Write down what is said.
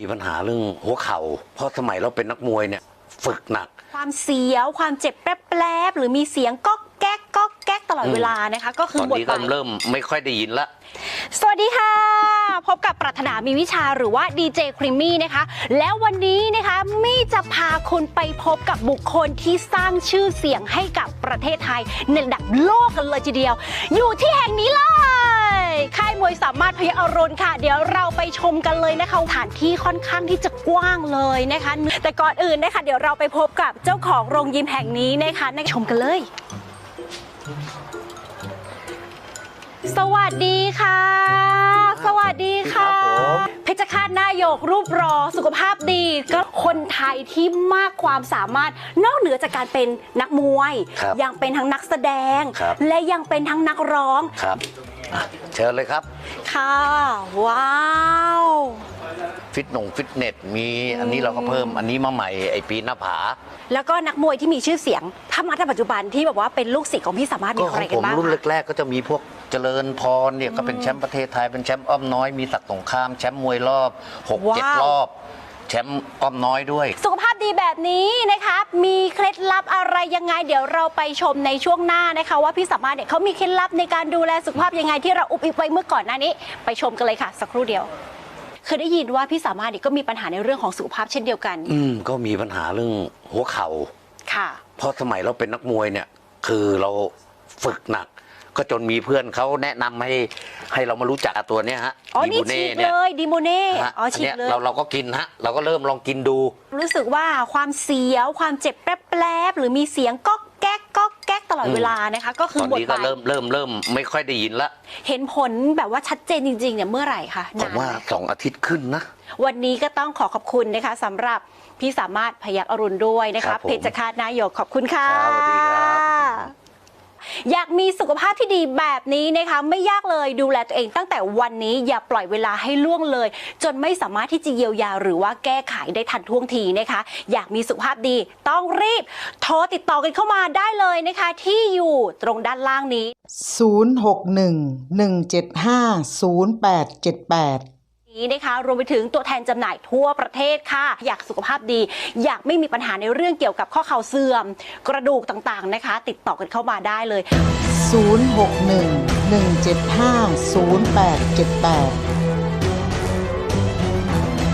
มีปัญหาเรื่องหัวเข่า เพราะสมัยเราเป็นนักมวยเนี่ยฝึกหนัก ความเสียวความเจ็บแปรบๆหรือมีเสียงก๊อกแก๊กก๊อกแก๊กตลอดอืมเวลานะคะ ก็คืตออนบทนี้บาก็ทเริ่มไม่ค่อยได้ยินละ สวัสดีค่ะ พบกับปรัถนามีวิชาหรือว่าดีเจครีมมี่นะคะ แล้ววันนี้นะคะมี่จะพาคุณไปพบกับบุคคลที่สร้างชื่อเสียงให้กับประเทศไทยในระดับโลกกันเลยทีเดียว อยู่ที่แห่งนี้เลยค่า ยมวยสามารถพยาอรุณค่ะ เดี๋ยวเราไปชมกันเลยนะคะสถานที่ค่อนข้างที่จะกว้างเลยนะคะ แต่ก่อนอื่นนะคะเดี๋ยวเราไปพบกับเจ้าของโรงยิมแห่งนี้นะคะในชมกันเลย สวัสดีค่ะ สวัสดีค่ะครับผมเพชรฆาตนายกรูปรอสุขภาพดี ก็คนไทยที่มากความสามารถนอกเหนือจากการเป็นนักมวยครับยังเป็นทั้งนักแสดงครับและยังเป็นทั้งนักร้องครับ อะเชิญเลยครับ ค่ะ ว้าว ฟิตหนงฟิตเนสมีอันนี้เราก็เพิ่มอันนี้มาใหม่ไอปีหน้าผา แล้วก็นักมวยที่มีชื่อเสียง ถ้ามาในปัจจุบันที่แบบว่าเป็นลูกศิษย์ของพี่สามารถมีก็ใคขรองกัผนมบ้างรุ่นคะแรกๆ ก็จะมีพวกเจริญพรเนี่ยก็เป็นแชมป์ประเทศไทยเป็นแชมป์อ้อมน้อยมีศักดิ์สงครามแชมป์มวยรอบหกเจ็ดว้าว รอบ แชมป์อ้อมน้อยด้วย สุขภาพดีแบบนี้นะคะ มีเคล็ดลับอะไรยังไง เดี๋ยวเราไปชมในช่วงหน้านะคะ ว่าพี่สามารถเนี่ยเขามีเคล็ดลับในการดูแลสุขภาพยังไงที่เราอุบอิบไว้เมื่อก่อนหน้านี้ ไปชมกันเลยค่ะ สักครู่เดียวเคยได้ยินว่าพี่สามารถเนี่ยก็มีปัญหาในเรื่องของสุขภาพเช่นเดียวกัน อืมก็มีปัญหาเรื่องหัวเข่าค่ะ เพราะสมัยเราเป็นนักมวยเนี่ย คือเราฝึกหนัก ก็จนมีเพื่อนเขาแนะนำให้ให้เรามารู้จักตัวเนี้ยฮะอ๋อดีนี่บูฉีเน่กเนี่เลยยดีโมเน่ฮะอ๋ออันฉีเนี้กยเลย เราเราก็กินฮะ เราก็เริ่มลองกินดู รู้สึกว่าความเสียวความเจ็บแปรบๆหรือมีเสียงก๊อกแก๊กก๊อกแก๊กตลอดอืมเวลานะคะ ก็คืตออนบทนี้ก็บาทเริ่มเริ่มเริ่มไม่ค่อยได้ยินละเห็นผลแบบว่าชัดเจนจริงๆเนี่ยเมื่อไหร่คะผมว่าไหสองอาทิตย์ขึ้นนะ วันนี้ก็ต้องขอขอบคุณนะคะสำหรับพี่สามารถพยักอรุณด้วยนะครัคะบผมเพชรคาตนายกขอบคุณค่ะ ครับสวัสดีครับ อยากมีสุขภาพที่ดีแบบนี้นะคะ ไม่ยากเลยดูแลตัวเองตั้งแต่วันนี้อย่าปล่อยเวลาให้ล่วงเลย จนไม่สามารถที่จะเยียวยาหรือว่าแก้ไขได้ทันท่วงทีนะคะ อยากมีสุขภาพดีต้องรีบ โทรติดต่อกันเข้ามาได้เลยนะคะ ที่อยู่ตรงด้านล่างนี้ 0611750878 นี้นะคะรวมไปถึงตัวแทนจำหน่ายทั่วประเทศค่ะ อยากสุขภาพดี อยากไม่มีปัญหาในเรื่องเกี่ยวกับข้อเข่าเสื่อม กระดูกต่างๆนะคะ ติดต่อกันเข้ามาได้เลย 0611750878